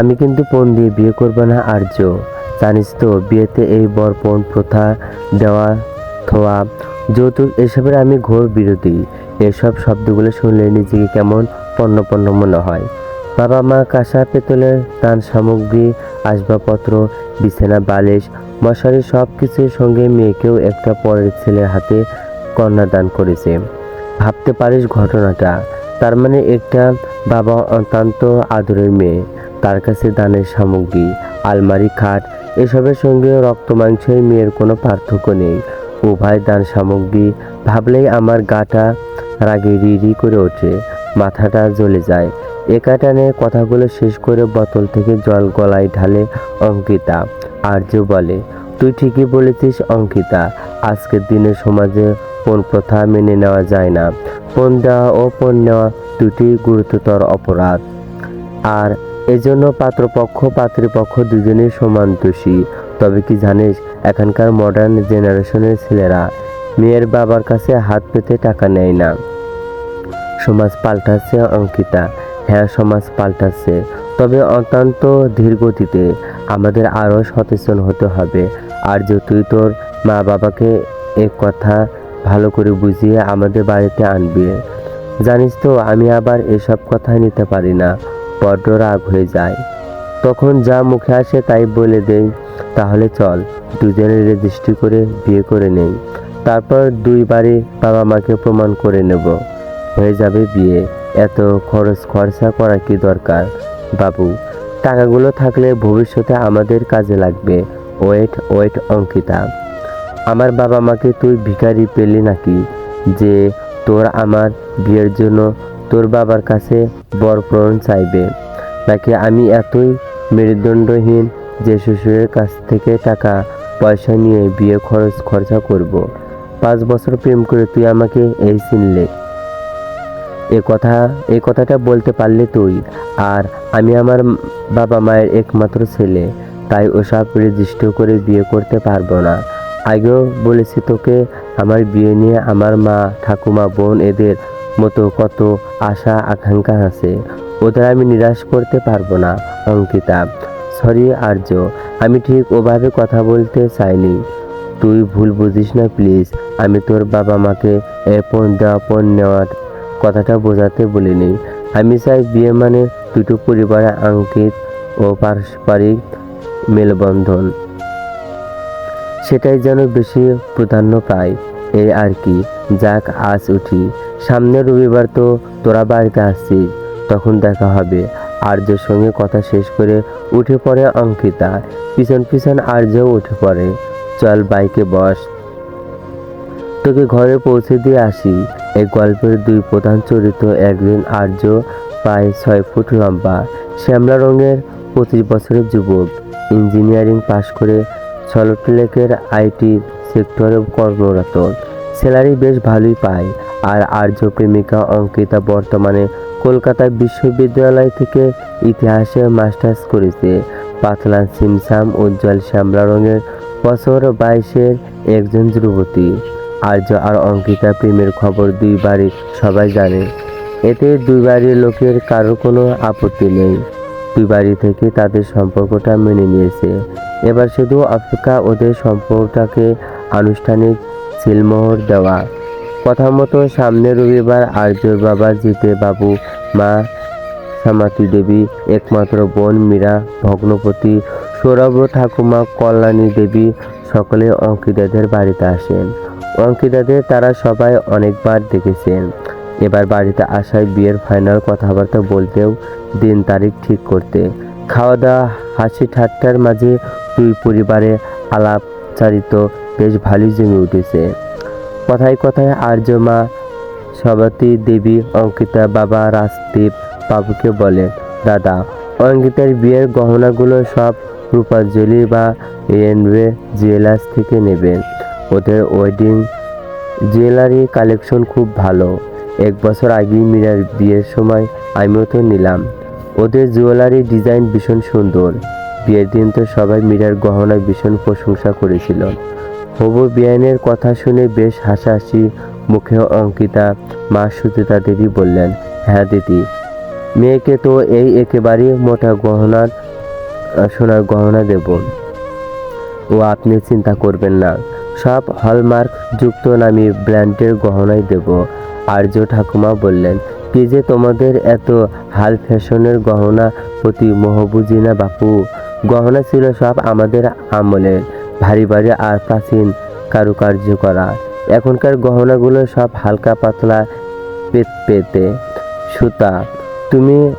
আমি কিন্তু পণ দিয়ে বিয়ে করব না, আর্য। জানিস তো, বিয়েতে এই বরপণ প্রথা দেওয়া, থোয়া। যৌতুক এসবের আমি ঘোর বিরোধী। এসব শব্দগুলো শুনলে নিজেকে কেমন পণ্য পণ্য মনে হয়। বাবা মা কাঁসা পেতলের দান সামগ্রী, আসবাবপত্র, বিছানা, বালিশ, মশারি সব কিছুর সঙ্গে মেয়েকেও একটা পরের ছেলের হাতে কন্যাদান করেছে। ভাবতে পারিস ঘটনাটা। তার মানে একটা বাবা অত্যন্ত আদরের মেয়ে। তার কাছে দানের সামগ্রী, আলমারি, খাট, এসবের সঙ্গে রক্ত মাংসের মেয়ের কোনো পার্থক্য নেই। উভয় দান সামগ্রী ভাবলেই আমার গাটা রাগে রি রি করে ওঠে, মাথাটা জ্বলে যায়। একা টানে কথাগুলো শেষ করে বোতল থেকে জল গলায় ঢালে অঙ্কিতা। আর্য বলে, তুই ঠিকই বলেছিস অঙ্কিতা, আজকের দিনে সমাজে পণ প্রথা মেনে নেওয়া যায় না। পণ দেওয়া ও পণ নেওয়া দুটি গুরুতর অপরাধ। আর এজন্য পাত্রপক্ষ, পাত্রীপক্ষ দুজনেই সমান দোষী তবে কি জানিস, এখানকার মডার্ন জেনারেশনের ছেলেরা মেয়ের বাবার কাছে হাত পেতে টাকা নেয় না। সমাজ পাল্টাচ্ছে অঙ্কিতা। হ্যাঁ সমাজ পাল্টাচ্ছে। তবে অত্যন্ত ধীর গতিতে আমাদের আরও সচেতন হতে হবে। আর যে তুই তোর মা বাবাকে এ কথা ভালো করে বুঝিয়ে আমাদের বাড়িতে আনবি, জানিস তো, আমি আবার এসব কথা নিতে পারি না। বড্ড রাগ হয়ে যায়। তখন যা মুখে আসে তাই বলে দেই, তাহলে চল দুজনে রেজিস্ট্রি করে বিয়ে করে নেই। তারপর দুই বাড়ি বাবা মাকে প্রমাণ করে নেব। হয়ে যাবে বিয়ে। এত খরচ খরচা করা কি দরকার? বাবু, টাকাগুলো থাকলে ভবিষ্যতে আমাদের কাজে লাগবে। Wait wait, Ankita. আমার বাবা মাকে তুই ভিখারি পেলি নাকি? যে তোর আমার বিয়ের জন্য তোর বাবার কাছে বরপ্রণ চাইবে। নাকি আমি এতই মেরুদণ্ডহীন যে শ্বশুরের কাছ থেকে টাকা, পয়সা নিয়ে বিয়ে খরচ খরচা করব। পাঁচ বছর প্রেম করে তুই আমাকে এই চিনলে। এ কথা এই কথাটা বলতে পারলে তুই। আর আমি আমার বাবা মায়ের একমাত্র ছেলে, তাই ওসব রেজিস্টার করে বিয়ে করতে পারব না। আগেও বলেছি তোকে, আমার বিয়ে নিয়ে আমার মা, ঠাকুমা, বোন এদের মতো কত আশা, আকাঙ্ক্ষা আছে, ওদের আমি নিরাশ করতে পারব না, অঙ্কিতা। সরি, আর্য, আমি ঠিক ওভাবে কথা বলতে চাইনি। তুই ভুল বুঝিস না, প্লিজ। আমি তোর বাবা মাকে পণ দেওয়া নেওয়ার কথাটা বোঝাতে বলিনি। আমি চাই বিয়ে মানে দুটো পরিবারে আঙ্কিত ও পারস্পরিক মেলবন্ধন। সেটাই যেন বেশি প্রাধান্য পায়। এই আর কি, যাক আজ উঠি। সামনের রবিবার তো তোরা বাড়িতে আসছিস, তখন দেখা হবে। আর্যের সঙ্গে কথা শেষ করে উঠে পড়ে অঙ্কিতা। পিছন পিছন আর্যও উঠে পড়ে। চল বাইকে বস। তোকে ঘরে পৌঁছে দিয়ে আসি। এই গল্পের দুই প্রধান চরিত্র একজন আর্য প্রায় ছয় ফুট লম্বা, শ্যামলা রঙের পঁচিশ বছরের যুবক। ইঞ্জিনিয়ারিং পাশ করে সল্টলেকের আইটি সেক্টরে কর্মরত। স্যালারি বেশ ভালোই পায়। আর আর্য প্রেমিকা অঙ্কিতা বর্তমানে কলকাতা বিশ্ববিদ্যালয় থেকে ইতিহাসে মাস্টার্স করেছে। পাতলা সিমসাম, উজ্জ্বল শ্যামলা রঙের বছর বাইশের একজন যুবতী আর্য আর অঙ্কিতা প্রেমের খবর দুই বাড়ির সবাই জানে। এতে দুই বাড়ির লোকের কারও কোনো আপত্তি নেই। দুই বাড়ি থেকে তাদের সম্পর্কটা মেনে নিয়েছে। এবার শুধু অপেক্ষা ওদের সম্পর্কটাকে আনুষ্ঠানিক সিলমোহর দেওয়া। কথা মতো, সামনে রবিবার আর্যর বাবা জিতে বাবু, মা সামাতি দেবী, একমাত্র বোন মীরা, ভগ্নপতি সৌরভ, ঠাকুমা কল্যাণী দেবী সকলে অঙ্কিতাদের বাড়িতে আসেন। অঙ্কিতাদের তারা সবাই অনেকবার দেখেছেন। এবার বাড়িতে আসায় বিয়ের ফাইনাল কথাবার্তা বলতেও দিন তারিখ ঠিক করতে। খাওয়া দাওয়া, হাসি ঠাট্টার মাঝে দুই পরিবারে আলাপচারিত বেশ ভালোই জমে উঠেছে। কথায় কথায় আর্য মা সবতী দেবী, অঙ্কিতা বাবা, রাজদীপ বাবুকে বলে, দাদা, অঙ্কিতার বিয়ের গহনাগুলো সব রূপাঞ্জলি বা রেনওয়ে জুয়েলার্স থেকে নেবেন ওদের ওয়েডিং জুয়েলারি কালেকশন খুব ভালো। এক বছর আগেই মীরার বিয়ের সময় আমিও তো নিলাম। ওদের জুয়েলারি ডিজাইন ভীষণ সুন্দর। বিয়ের দিন তো সবাই মীরার গহনার ভীষণ প্রশংসা করেছিল। হবু বিয়ানের কথা শুনে বেশ হাসাহাসি মুখে অঙ্কিতা মা সুচিতা দেবী বললেন হ্যাঁ দিদি, মেয়েকে তো এই একেবারেই মোটা গহনার সোনার গহনা দেব। ও আপনি চিন্তা করবেন না, সব হলমার্ক যুক্ত নামি ব্র্যান্ডের গহনাই দেব। আর্য ঠাকুমা বললেন, কি যে তোমাদের এত হাল ফ্যাশনের গহনা প্রতি মোহ বুঝি না বাপু? গহনা ছিল সব আমাদের আমলের। ভারী ভারী আর প্রাচীন কারুকার্য করা। এখনকার গহনাগুলো সব হালকা পাতলা পেত পেতে। সুতা, তুমি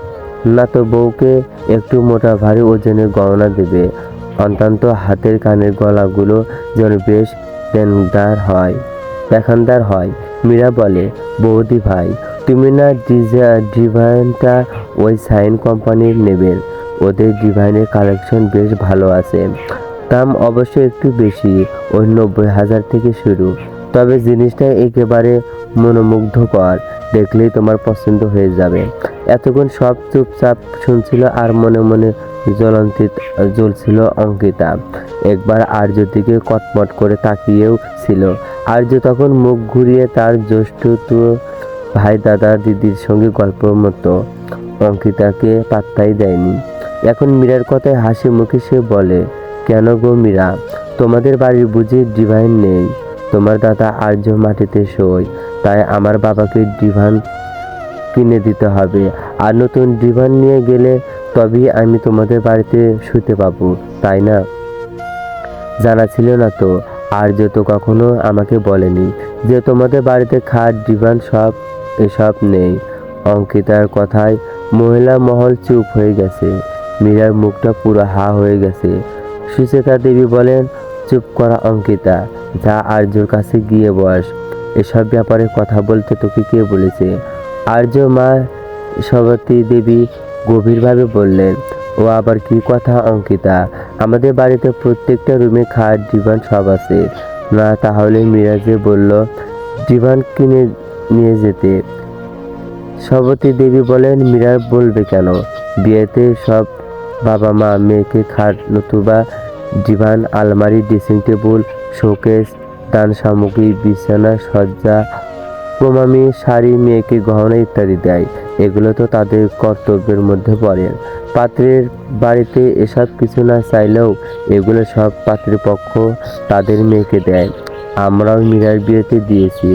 না তো বউকে একটু মোটা ভারী ওজনের গহনা দেবে। অন্তত হাতের কানের গলাগুলো যেন বেশ দেনদার হয়, দেখানদার হয়। মীরা বলে, বৌদি ভাই, তুমি না ডিজা- ডিভাইনটা ওই সাইন কোম্পানির নেবেন ওদের ডিভাইনের কালেকশন বেশ ভালো আছে। দাম অবশ্য একটু বেশি, ওই নব্বই হাজার থেকে শুরু। তবে জিনিসটা একেবারে মনোমুগ্ধকর, দেখলেই তোমার পছন্দ হয়ে যাবে। এতক্ষণ সব চুপচাপ শুনছিল আর মনে মনে জ্বলন্তিত, জ্বলছিল অঙ্কিতা। একবার আর্যর দিকে কটমট করে তাকিয়েও ছিল। আর্য তখন মুখ ঘুরিয়ে তার জ্যৈষ্ঠ ভাই দাদা দিদির সঙ্গে গল্প মতো। অঙ্কিতাকে পাত্তাই দেয়নি। এখন মীরার কথায় হাসি মুখে সে বলে কেন গো মীরা? তোমাদের বাড়ির বুঝি ডিভাইন নেই। তোমার দাদা আর্য মাটিতে শোয়, তাই আমার বাবাকে ডিভান কিনে দিতে হবে। আর নতুন ডিভান নিয়ে গেলে তবেই আমি তোমাদের বাড়িতে শুতে পাবো, তাই না? জানা ছিল না তো, আর্য তো কখনো আমাকে বলেনি যে তোমাদের বাড়িতে খাট ডিভান সব এসব নেই। অঙ্কিতার কথায় মহিলা মহল চুপ হয়ে গেছে। মীরার মুখটা পুরো হা হয়ে গেছে। সুচেতা দেবী বলেন, চুপ করা অঙ্কিতা, যা আর্যর কাছে গিয়ে বস। এসব ব্যাপারে কথা বলতে তোকে কে বলেছে? আর্য মা সবতী দেবী গভীরভাবে বললেন, ও আবার কি কথা অঙ্কিতা? আমাদের বাড়িতে প্রত্যেকটা রুমে খাট, ডিভান সব আছে। না, তাহলে মিরাজে বলল, ডিভান কিনে নিয়ে যেতে। সবতী দেবী বলেন, মীরা বলবে কেন? বিয়েতে সব বাবা মা, মেয়েকে খাট, নতুবা ডিভান আলমারি, ড্রেসিং টেবিল, শোকেস, দান সামগ্রী, বিছানা, সজ্জা, প্রমামী, শাড়ি, মেয়েকে গহনা ইত্যাদি দেয়। এগুলো তো তাদের কর্তব্যের মধ্যে পড়ে। পাত্রের বাড়িতে এসব কিছু না চাইলেও এগুলো সব পাত্রপক্ষ তাদের মেয়েকে দেয়। আমরাও মীরার বিয়েতে দিয়েছি।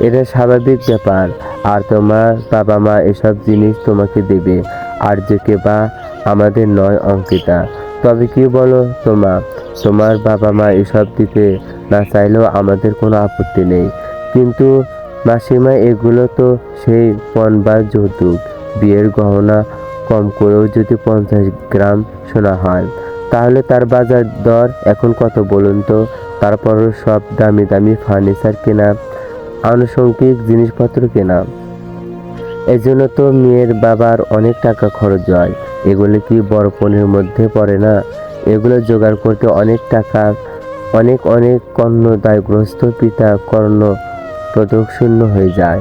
এটা স্বাভাবিক ব্যাপার। আর তোমার বাবা মা এসব জিনিস তোমাকে দেবে। আর্যকে বা আমাদের নয় অঙ্কিতা। তবে কি বলো তোমা তোমার বাবা মা এসব দিতে না চাইলেও আমাদের কোনো আপত্তি নেই। কিন্তু মাসিমা, এগুলো তো সেই বা যৌতুক। বিয়ের গহনা কম করেও যদি পঞ্চাশ গ্রাম সোনা হয়, তাহলে তার বাজার দর এখন কত বলুন তো? তারপরও সব দামি দামি ফার্নিচার কেনা, আনুষঙ্গিক জিনিসপত্র কেনা। এজন্য তো মেয়ের বাবার অনেক টাকা খরচ হয়। এগুলো কি বরপণের মধ্যে পড়ে না? এগুলো জোগাড় করতে অনেক টাকা, অনেক অনেক কর্ণ দায়গ্রস্ত পিতা কর্ণ প্রদক হয়ে যায়।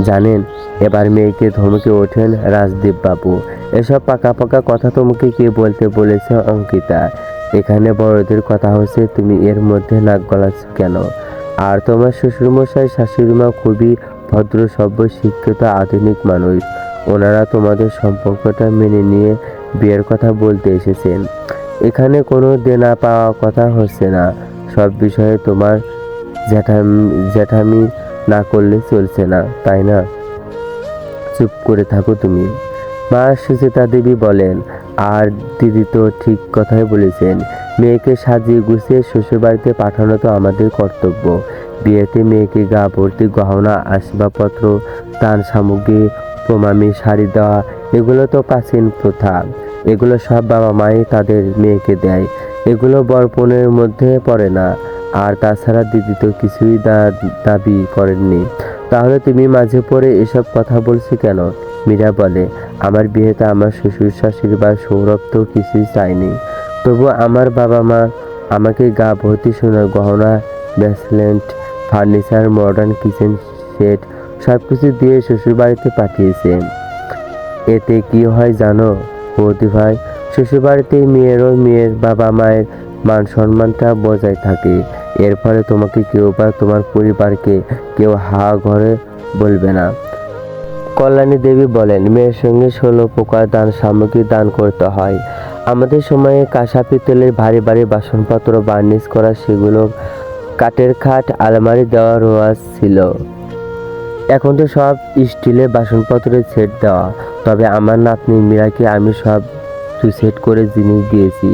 জানেন, এবার মেয়েকে ধমকে ওঠেন রাজদীপ বাবু। এসব পাকা পাকা কথা তোমাকে কে বলতে বলেছে, অঙ্কিতা? এখানে বড়দের কথা হচ্ছে, তুমি এর মধ্যে নাক গলাচ্ছ কেন? আর তোমার শ্বশুরমশাই, শাশুড়িমা খুবই ভদ্র সভ্য শিক্ষিত আধুনিক মানুষ। ওনারা তোমাদের সম্পর্কটা মেনে নিয়ে বিয়ের কথা বলতে এসেছেন। এখানে কোনো দেনা পাওয়া কথা হচ্ছে না। সব বিষয়ে তোমার জ্যাঠাম, জ্যাঠামি না করলে চলছে না, তাই না? চুপ করে থাকো তুমি। মা সুচেতা দেবী বলেন, আর দিদি তো ঠিক কথাই বলেছেন। মেয়েকে সাজিয়ে গুছিয়ে শ্বশুরবাড়িতে পাঠানো তো আমাদের কর্তব্য। বিয়েতে মেয়েকে গা ভর্তি গহনা, আসবাবপত্র, দান সামগ্রী প্রমামি শাড়ি দেওয়া, এগুলো তো প্রাচীন প্রথা। এগুলো সব বাবা মাই তাদের মেয়েকে দেয়। এগুলো বরপণের মধ্যে পড়ে না। আর তাছাড়া দিদি তো কিছুই দাবি করেননি। তাহলে তুমি মাঝে পড়ে এসব কথা বলছি কেন? মীরা বলে, আমার বিয়েতে আমার শ্বশুর শাশুড়ি বা সৌরভ তো কিছুই চায়নি। তবু আমার বাবা মা আমাকে গা ভর্তি সোনার গহনা, bracelet furniture modern kitchen set সব কিছু দিয়ে শ্বশুরবাড়িতে পাঠিয়েছে। এতে কি হয় জানো? বৌদি ভাই শ্বশুরবাড়িতে মেয়েরও মেয়ের বাবা মায়ের মান সম্মানটা বজায় থাকে। এর ফলে তোমাকে কেউ বা তোমার পরিবারকে কেউ হা ঘরে বলবে না। কল্যাণী দেবী বলেন, মেয়ের সঙ্গে ষোলো প্রকার দান সামগ্রী দান করতে হয়। আমাদের সময়ে কাঁসা পিতলের ভারী ভারী বাসনপত্র বার্নিশ করা সেগুলো কাঠের খাট, আলমারি দেওয়া রোয়াজ ছিল। এখন তো সব স্টিলের বাসনপত্রের সেট দেওয়া। তবে আমার নাতনি মীরাকে আমি সব দু সেট করে জিনিস দিয়েছি।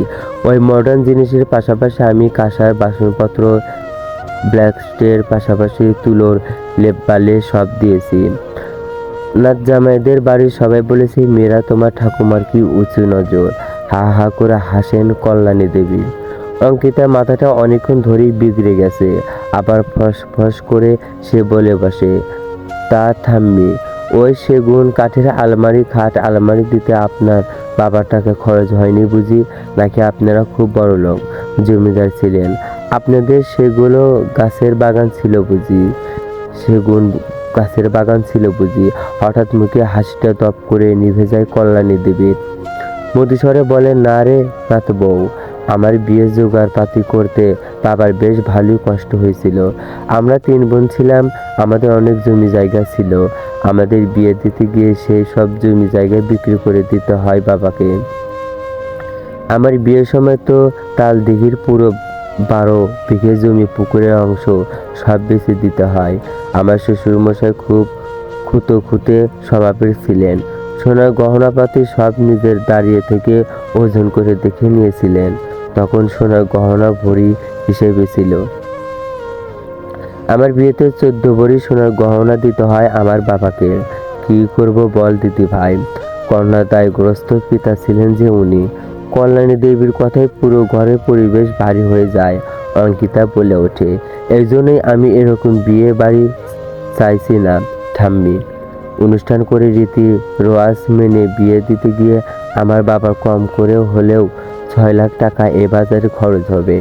ওই মডার্ন জিনিসের পাশাপাশি আমি কাঁসার বাসনপত্র ব্ল্যাক স্টের পাশাপাশি তুলোর লেপ বালে সব দিয়েছি। নাত জামাইদের বাড়ির সবাই বলেছে মেয়েরা তোমার ঠাকুমার কি উঁচু নজর? হা হা করে হাসেন কল্যাণী দেবী। অঙ্কিতার মাথাটা অনেকক্ষণ ধরেই বিগড়ে গেছে। আবার ফস ফস করে সে বলে বসে, তা থাম্মি ওই সেগুন কাঠের আলমারি খাট আলমারি দিতে আপনার বাবার টাকা খরচ হয়নি বুঝি? নাকি আপনারা খুব বড় লোক, জমিদার ছিলেন? আপনাদের সেগুলো গাছের বাগান ছিল বুঝি? সেগুন গাছের বাগান ছিল বুঝি? হঠাৎ মুখে হাসিটা তপ করে নিভে যায় কল্যাণী দেবীর। মধুস্বরে বলে, না রে নাত বউ আমার বিয়ে জোগাড় পাতি করতে বাবার বেশ ভালোই কষ্ট হয়েছিল। আমরা তিন বোন ছিলাম, আমাদের অনেক জমি জায়গা ছিল। আমাদের বিয়ে দিতে গিয়ে সেই সব জমি জায়গা বিক্রি করে দিতে হয় বাবাকে। আমার বিয়ের সময় তো তাল দিঘির পুরো বারো বিঘে জমি পুকুরের অংশ সব বেশি দিতে হয়। আমার শ্বশুরমশাই খুব খুঁতো খুঁতে স্বভাবের ছিলেন। সোনার গহনাপাতি সব নিজের দাঁড়িয়ে থেকে ওজন করে দেখে নিয়েছিলেন। তখন সোনার গহনা ভরি হিসেবে ছিল। আমার বিয়েতে চোদ্দ ভরি সোনার গহনা দিতে হয় আমার বাবাকে। কি করব বল দিদি ভাই? কন্যাদায়গ্রস্ত পিতা ছিলেন যে উনি। কল্যাণী দেবীর কথায় পুরো ঘরের পরিবেশ ভারী হয়ে যায়, অঙ্কিতা বলে ওঠে। এই জন্যই আমি এরকম বিয়ে বাড়ি চাইছি না, ঠাম্মি। অনুষ্ঠান করে রীতি রোয়াজ মেনে বিয়ে দিতে গিয়ে আমার বাবা কম করে হলেও ছয় লাখ টাকা এ বাজারে খরচ হবে,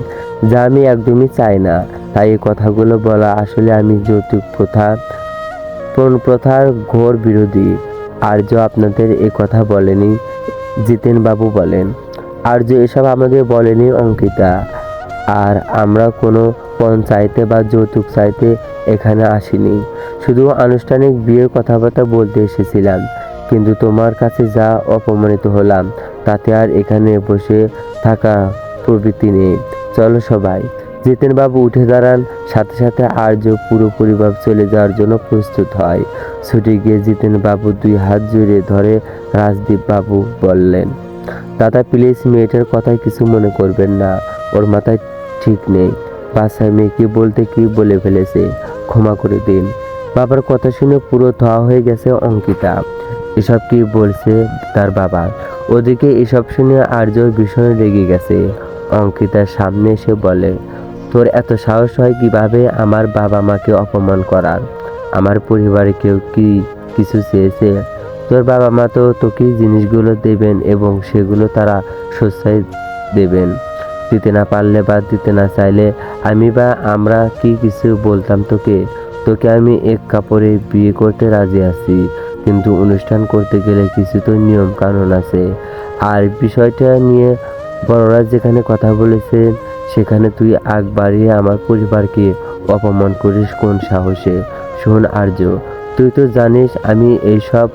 যা আমি একদমই চাই না। তাই এই কথাগুলো বলা আসলে আমি যৌতুক প্রথা প্রথার ঘোর বিরোধী। আর্য আপনাদের এ কথা বলেনি জিতেন বাবু বলেন। আর্য এসব আমাদের বলেনি, অঙ্কিতা। আর আমরা কোনো পণ চাইতে বা যৌতুক চাইতে এখানে আসিনি। শুধু আনুষ্ঠানিক বিয়ের কথাবার্তা বলতে এসেছিলাম। কিন্তু তোমার কাছে যা অপমানিত হলাম, তাতে আর এখানে বসে থাকা প্রবৃত্তি নেই। চলো সবাই জিতেন বাবু উঠে দাঁড়ান, সাথে সাথে আর্য পুরো পরিবার চলে যাওয়ার জন্য প্রস্তুত হয়। ছুটে গিয়ে জিতেন বাবু দুই হাত জড়িয়ে ধরে রাজদীপ বাবু বললেন, দাদা প্লিজ মেয়েটার কথায় কিছু মনে করবেন না, ওর মাথায় ঠিক নেই। বাসায় মেয়েকে বলতে কি বলে ফেলেছে, ক্ষমা করে দিন। বাবার কথা শুনে পুরো ধোয়া হয়ে গেছে অঙ্কিতা। এসব কি বলছে তার বাবা? ওদিকে এসব শুনে আর্য ভীষণ রেগে গেছে। অঙ্কিতার সামনে এসে বলে, তোর এত সাহস হয় কীভাবে আমার বাবা মাকে অপমান করার? আমার পরিবারে কেউ কি কিছু চেয়েছে? তোর বাবা মা তো তোকে জিনিসগুলো দেবেন এবং সেগুলো তারা সস্তায় দেবেন। দিতে না পারলে বা দিতে না চাইলে আমি বা আমরা কি কিছু বলতাম তোকে? তোকে আমি এক কাপড়ে বিয়ে করতে রাজি আছি। কিন্তু অনুষ্ঠান করতে গেলে কিছু তো নিয়ম কানুন আছে। আর বিষয়টা নিয়ে বড়রা যেখানে কথা বলেছেন সেখানে তুই আগ বাড়িয়ে আমার পরিবারকে অপমান করিস কোন সাহসে? শোন আর্য, তুই তো জানিস আমি এইসব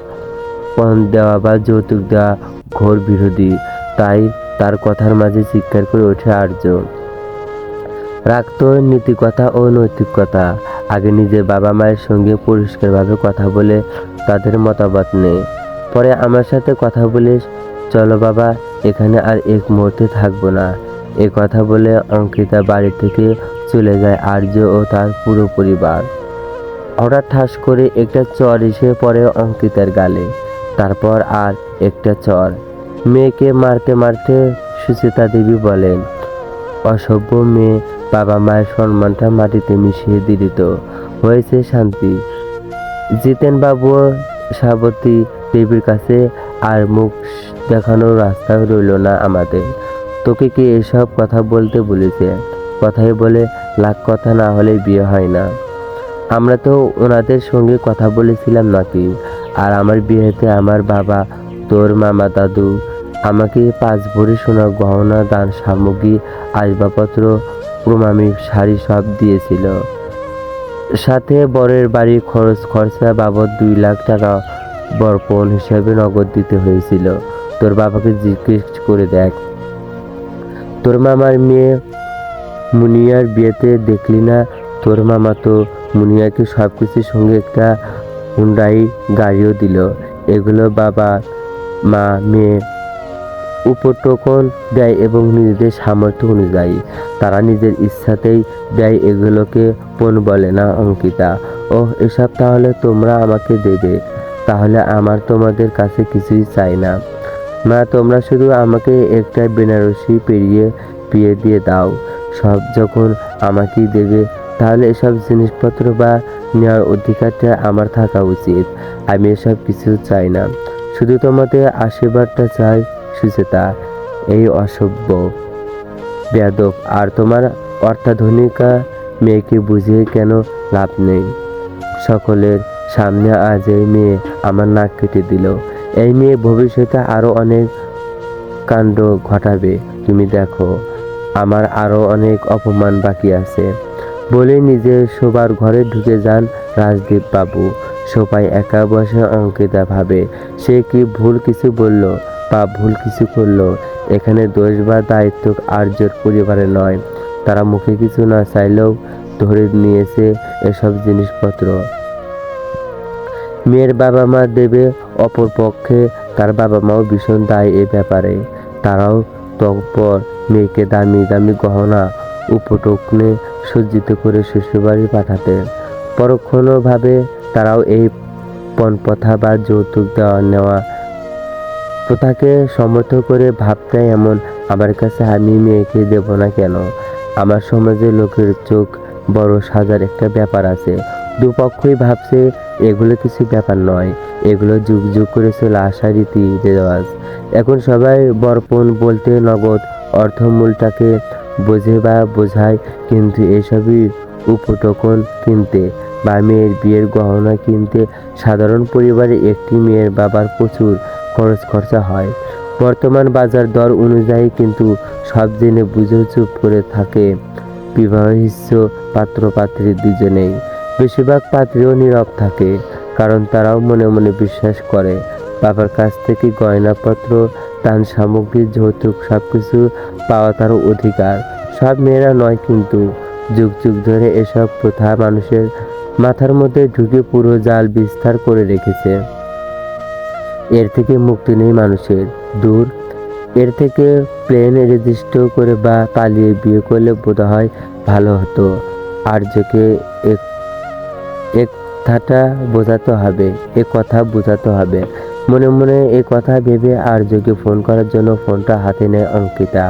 পণ দেওয়া বা যৌতুক দেওয়া ঘোর বিরোধী, তাই তার কথার মাঝে চিৎকার করে ওঠে আর্য। রাখতো নীতিকথা ও নৈতিকতা আগে নিজের বাবা মায়ের সঙ্গে পরিষ্কারভাবে কথা বলে তাদের মতামত নেই। পরে আমার সাথে কথা বলে চলো বাবা, এখানে আর এক মুহূর্তে থাকব না। এ কথা বলে অঙ্কিতা বাড়ি থেকে চলে যায় আর্য ও তার পুরো পরিবার। হঠাৎ ঠাস করে একটা চর এসে পড়ে অঙ্কিতার গালে। তারপর আর একটা চর। মেয়েকে মারতে মারতে সুচিতা দেবী বলেন, অসভ্য মেয়ে বাবা মায়ের সম্মানটা মাটিতে মিশিয়ে দিলিত হয়েছে শান্তি। জিতেন বাবু, সাবতী দেবীর কাছে আর মুখ দেখানোর রাস্তা রইল না আমাদের। তোকে কি এসব কথা বলতে বলেছে? কথাই বলে লাখ কথা না হলে বিয়ে হয় না। আমরা তো ওনাদের সঙ্গে কথা বলেছিলাম নাকি? আর আমার বিয়েতে আমার বাবা, তোর মামা দাদু, আমাকে পাঁচ ভরি সোনা গহনা, দান সামগ্রী, আসবাবপত্র প্রমামী শাড়ি সব দিয়েছিল। সাথে বরের বাড়ি খরচ খরচা বাবদ দুই লাখ টাকা বরপণ হিসাবে নগদ দিতে হয়েছিল। তোর বাবাকে জিজ্ঞেস করে দেখ। তোর মামার মেয়ে মুনিয়ার বিয়েতে দেখলি না? তোর মামা তো মুনিয়াকে সব কিছুর সঙ্গে একটা হুন্ডাই গাড়িও দিল। এগুলো বাবা, মা, মেয়ে উপটোকন দেয় এবং নিজেদের সামর্থ্য অনুযায়ী তারা নিজের ইচ্ছাতেই দেয় এগুলোকে পণ বলে না, অঙ্কিতা। ও এসব তাহলে তোমরা আমাকে দেবে। তাহলে আমার তোমাদের কাছে কিছুই চাই না। না, তোমরা শুধু আমাকে একটা বেনারসি পেরিয়ে বিয়ে দিয়ে দাও। সব যখন আমাকেই দেবে, তাহলে এসব জিনিসপত্র বা নেওয়ার অধিকারটা আমার থাকা উচিত। আমি এসব কিছু চাই না। শুধু তোমাদের আশীর্বাদটা চাই। সুচেতা এই অসভ্য বেয়াদব। আর তোমার অর্থাধনিকা মেয়েকে বুঝিয়ে কেন লাভ নেই? সকলের সামনে আজ এই মেয়ে আমার নাক কেটে দিল। এই মেয়ে ভবিষ্যতে আরও অনেক কাণ্ড ঘটাবে। তুমি দেখো, আমার আরও অনেক অপমান বাকি আছে। বলে নিজে শোবার ঘরে ঢুকে যান রাজদীপ বাবু সবাই একা বসে অঙ্কিতা ভাবে, সে কি ভুল কিছু বলল? বা ভুল কিছু করল। এখানে দোষ বা দায়িত্ব আর্যর পরিবারে নয়। তারা মুখে কিছু না চাইলেও ধরে নিয়েছে এসব জিনিসপত্র। মেয়ের বাবা মা দেবে অপর পক্ষে, তার বাবা মাও ভীষণ দায় এ ব্যাপারে। তারাও তৎপর, মেয়েকে দামি দামি গহনা, উপটকনে সজ্জিত করে শ্বশুরবাড়ি পাঠাতে। পরোক্ষণভাবে তারাও এই পণপথা বা যৌতুক দেওয়া নেওয়া প্রথাকে সমর্থন করে ভাবতে এমন, আমার কাছে আমি মেয়েকে দেব না কেন? আমার সমাজে লোকের চোখ বড় সাজার একটা ব্যাপার আছে। দুপক্ষই ভাবছে এগুলো কিছু ব্যাপার নয়। এগুলো যুগ যুগ করে চলে আসা রীতি রেওয়াজ। এখন সবাই বর্পণ বলতে নগদ অর্থমূলটাকে বোঝে বা বোঝায়, কিন্তু এসবই উপটকন কিনতে বা মেয়ের বিয়ের গহনা কিনতে সাধারণ পরিবারে একটি মেয়ের বাবার প্রচুর খরচ খরচা হয়। বর্তমান বাজার দর অনুযায়ী কিন্তু সব জেনে বুঝেও চুপ করে থাকে বিবাহিত পাত্র পাত্রী দুজনেই। বেশিরভাগ পাত্রীও নীরব থাকে, কারণ তারাও মনে মনে বিশ্বাস করে। বাবার কাছ থেকে গয়নাপত্র, দান সামগ্রী, যৌতুক সব কিছু পাওয়া তারও অধিকার। সব মেয়েরা নয় কিন্তু। যুগ যুগ ধরে এসব প্রথা মানুষের মাথার মধ্যে ঢুকে পুরো জাল বিস্তার করে রেখেছে। এর থেকে মুক্তি নেই মানুষের, দূর। এর থেকে প্লেন রেজিস্টার করে বা পালিয়ে বিয়ে করলে বোধ হয় ভালো হতো। আর্যকে এক এক কথাটা বোঝাতে হবে, এ কথা বোঝাতে হবে। মনে মনে এ কথা ভেবে আর আর্যকে ফোন করার জন্য ফোনটা হাতে নেয় অঙ্কিতা।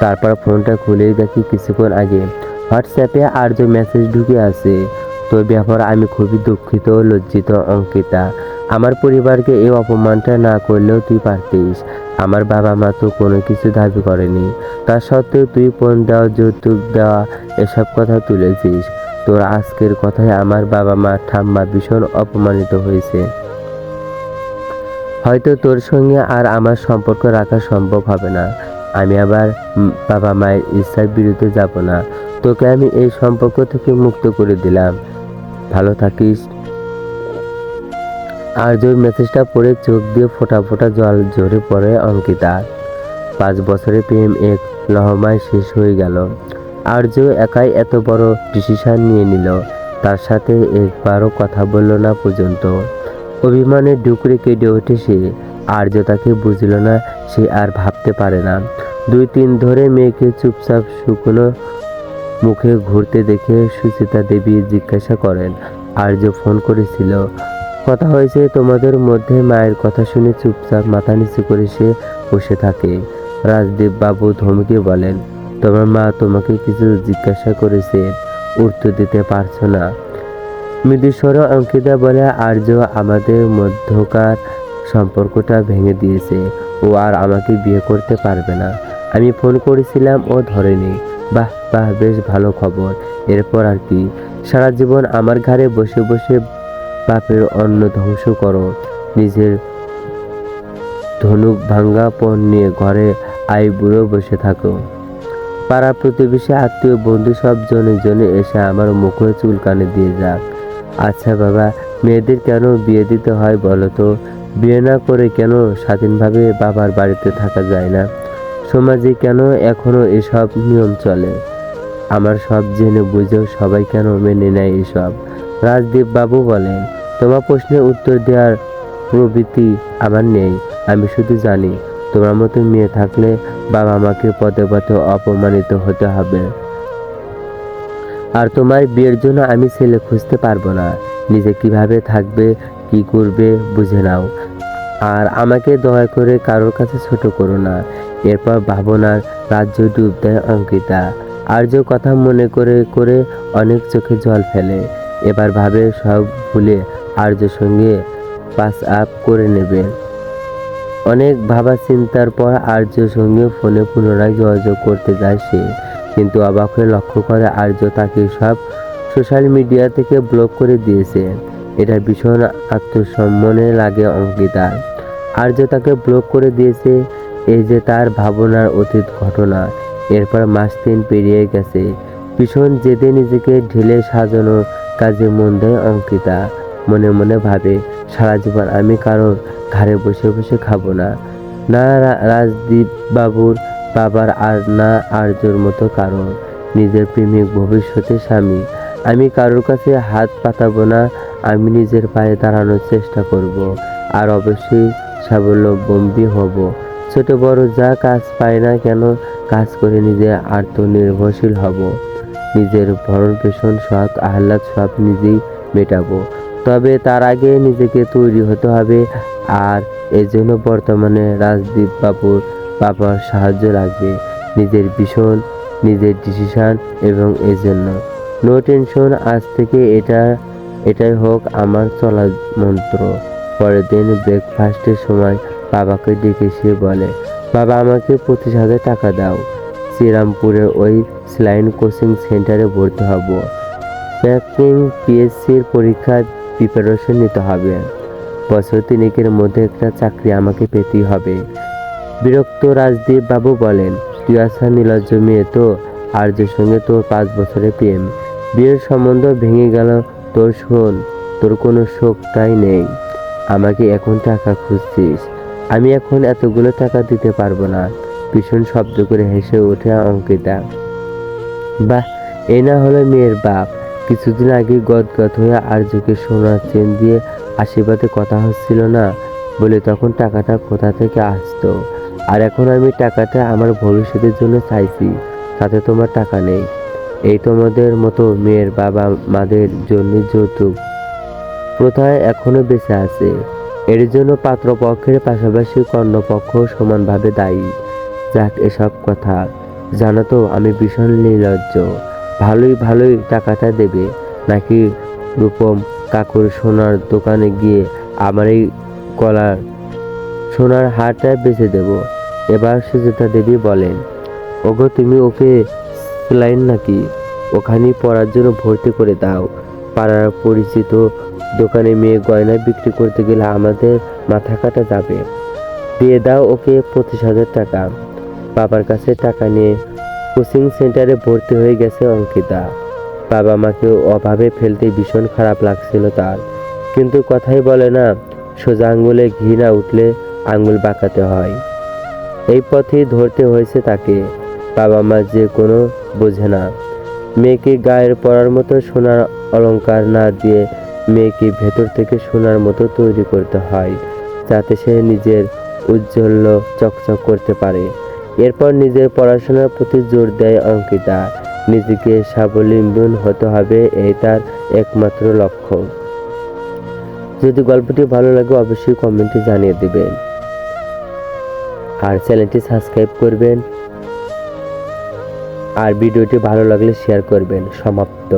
তারপর ফোনটা খুলেই দেখি কিছুক্ষণ আগে। হোয়াটসঅ্যাপে আর্য মেসেজ ঢুকে আছে তোর ব্যাপার আমি খুবই দুঃখিত ও লজ্জিত, অঙ্কিতা। আমার পরিবারকে এই অপমানটা না করলেও তুই পারতিস। আমার বাবা মা তো কোনো কিছু দাবি করেনি। তা সত্ত্বেও তুই ফোন দেওয়া, যৌতুক দেওয়া, এসব কথা তুলেছিস। তোর আজকের কথায় আমার বাবা মা ঠাম্মা ভীষণ অপমানিত হয়েছে। হয়তো তোর সঙ্গে আর আমার সম্পর্ক রাখা সম্ভব হবে না। আমি আবার বাবা মায়ের ইচ্ছার বিরুদ্ধে যাব না। তোকে আমি এই সম্পর্ক থেকে মুক্ত করে দিলাম। ভালো থাকিস। আর ওই মেসেজটা পড়ে চোখ দিয়ে ফোঁটা ফোঁটা জল ঝরে পড়ে অঙ্কিতা। পাঁচ বছরের প্রেম এক লহমায় শেষ হয়ে গেল। আর্য একাই এত বড় ডিসিশন নিয়ে নিল। তার সাথে একবারও কথা বলল না পর্যন্ত। অভিমানে ডুকরে কেটে ওঠে সে। আর্য তাকে বুঝল না, সে আর ভাবতে পারে না। দুই তিন ধরে মেয়েকে চুপচাপ শুকনো মুখে ঘুরতে দেখে সুচিতা দেবী জিজ্ঞাসা করেন আর্য ফোন করেছিল? কথা হয়েছে, তোমাদের মধ্যে মায়ের কথা শুনে চুপচাপ মাথা নিচু করে সে বসে থাকে। রাজদীপ বাবু ধমকে বলেন, তোমার মা তোমাকে কিছু জিজ্ঞাসা করেছে, উত্তর দিতে পারছ না। মৃদুস্বর অঙ্কিতা বলে আর্য আমাদের মধ্যকার সম্পর্কটা ভেঙে দিয়েছে ও আর আমাকে বিয়ে করতে পারবে না। আমি ফোন করেছিলাম ও ধরেনি। বাহ বাহ, বেশ ভালো খবর। এরপর আর কি? সারা জীবন আমার ঘাড়ে বসে বসে বাপের অন্ন ধ্বংস করো। নিজের ধনুক ভাঙ্গা পণ নিয়ে ঘরে আই বুড়ো বসে থাকো। পাড়া প্রতিবেশী, আত্মীয়, বন্ধু সব জনে জনে এসে আমার মুখে চুল কানে দিয়ে যাক। আচ্ছা বাবা, মেয়েদের কেন বিয়ে দিতে হয় বলো তো? বিয়ে না করে কেন স্বাধীনভাবে বাবার বাড়িতে থাকা যায় না? সমাজে কেন এখনও এসব নিয়ম চলে? আমার সব জেনে বুঝেও সবাই কেন মেনে নেয় এসব? রাজদীপ বাবু বলেন, তোমার প্রশ্নের উত্তর দেওয়ার প্রবৃত্তি আমার নেই। আমি শুধু জানি, তোমার মতো মেয়ে থাকলে বাবা মাকে পদে পথে অপমানিত হতে হবে। আর তোমার বিয়ের জন্য আমি ছেলে খুঁজতে পারব না। নিজে কীভাবে থাকবে কি করবে বুঝে নাও। আর আমাকে দয়া করে কারোর কাছে ছোট করো না। এরপর ভাবনার রাজ্য ডুব দেয় অঙ্কিতা। আর্য কথা মনে করে করে অনেক চোখে জল ফেলে। এবার ভাবে সব ভুলে আর্যর সঙ্গে পাস আপ করে নেবে। অনেক ভাবা চিন্তার পর আর্যর সঙ্গে ফোনে পুনরায় যোগাযোগ করতে যায় সে। কিন্তু অবাক হয়ে লক্ষ্য করে আর্য তাকে সব সোশ্যাল মিডিয়া থেকে ব্লক করে দিয়েছে। এটা ভীষণ আত্মসম্মানে লাগে অঙ্কিতা। আর্য তাকে ব্লক করে দিয়েছে, এই যে তার ভাবনার অতীত ঘটনা, এরপর মাস তিন পেরিয়ে গেছে। ভীষণ জেদে নিজেকে ঢেলে সাজানোর কাজে মন দেয় অঙ্কিতা। মনে মনে ভাবে, সারা জীবন আমি কারোর ঘাড়ে বসে বসে খাব না। না রাজদীপ বাবুর বাবার আর, না আর্যর মতো কারণ নিজের প্রেমিক ভবিষ্যতে স্বামী। আমি কারোর কাছে হাত পাতাবো না আমি নিজের পায়ে দাঁড়ানোর চেষ্টা করব আর অবশ্যই স্বাবলম্বী হব। ছোট বড় যা কাজ পাই না কেন কাজ করে নিজে আত্মনির্ভরশীল হব। নিজের ভরণ পোষণ শখ আহ্লাদ, সব নিজেই মেটাবো। তবে তার আগে নিজেকে তৈরি হতে হবে আর এজন্য বর্তমানে রাজদীপ বাবুর বাবার সাহায্য লাগবে। নিজের ভীষণ, নিজের ডিসিশন এবং এজন্য। নো টেনশন আজ থেকে এটা এটাই হোক আমার চলা মন্ত্র। পরের দিন ব্রেকফাস্টের সময় বাবাকে ডেকে সে বলে, বাবা, আমাকে পঁচিশ হাজার টাকা দাও। শ্রীরামপুরের ওই স্লাইন কোচিং সেন্টারে ভর্তি হব। ব্যাকিং পিএসসির পরীক্ষার প্রিপারেশন নিতে হবে। বছর তিনেকের মধ্যে একটা চাকরি আমাকে পেতেই হবে। বিরক্ত রাজদীপ বাবু বলেন, তুই আসা নিলজ্জ মেয়ে তো আর্যের সঙ্গে তোর পাঁচ বছরের প্রেম। বিয়ের সম্বন্ধ ভেঙে গেল তোর শোন, তোর কোনো শোকটাই নেই। আমাকে এখন টাকা খুঁজছিস। আমি এখন এতগুলো টাকা দিতে পারব না। ভীষণ শব্দ করে হেসে ওঠে অঙ্কিতা। বাহ এই না হলো মেয়ের বাপ। কিছুদিন আগে গদগদ হয়ে আর্যকে সোনার চেন দিয়ে আশীর্বাদে কথা হচ্ছিল না বলে তখন টাকাটা কোথা থেকে আসতো? আর এখন আমি টাকাটা আমার ভবিষ্যতের জন্য চাইছি, তাতে তোমার টাকা নেই। এই তোমাদের মতো মেয়ের বাবা মাদের জন্য যৌতুক। প্রথায় এখনও বেঁচে আছে। এর জন্য পাত্রপক্ষের পাশাপাশি কর্ণপক্ষ সমানভাবে দায়ী। যাক, এসব কথা। জানো তো, আমি ভীষণ নির্লজ্জ ভালোই ভালোই টাকাটা দেবে। নাকি রূপম কাকুর সোনার দোকানে গিয়ে আমার এই গলার সোনার হারটা বেচে দেব? এবার সুচিতা দেবী বলেন, ওগো, তুমি ওকে সেলাইন নাকি? ওখানেই পড়ার জন্য ভর্তি করে দাও। পাড়ার পরিচিত দোকানে মেয়ে গয়না বিক্রি করতে গেলে আমাদের মাথা কাটা যাবে। দিয়ে দাও ওকে পঁচিশ হাজার টাকা। বাবার কাছে টাকা নিয়ে কোচিং সেন্টারে ভর্তি হয়ে গেছে অঙ্কিতা। বাবা মাকে অভাবে ফেলতে ভীষণ খারাপ লাগছিল তার। কিন্তু কথাই বলে না, সোজা আঙ্গুলে ঘি না উঠলে আঙ্গুল বাঁকাতে হয়। এই পথেই ধরতে হয়েছে তাকে। বাবা মা যে কোনো বোঝে না। মেয়েকে গায়ের পরার মতো সোনার অলংকার না দিয়ে মেয়েকে ভেতর থেকে সোনার মতো তৈরি করতে হয়, যাতে সে নিজের উজ্জ্বল চকচক করতে পারে। এরপর নিজের পড়াশোনার প্রতি জোর দেয় অঙ্কিতা। নিজেকে স্বাবলম্বন হতে হবে, এই তার একমাত্র লক্ষ্য। যদি গল্পটি ভালো লাগে, অবশ্যই কমেন্টে জানিয়ে দেবেন। আর চ্যানেলটি সাবস্ক্রাইব করবেন। আর ভিডিওটি ভালো লাগলে শেয়ার করবেন। সমাপ্ত।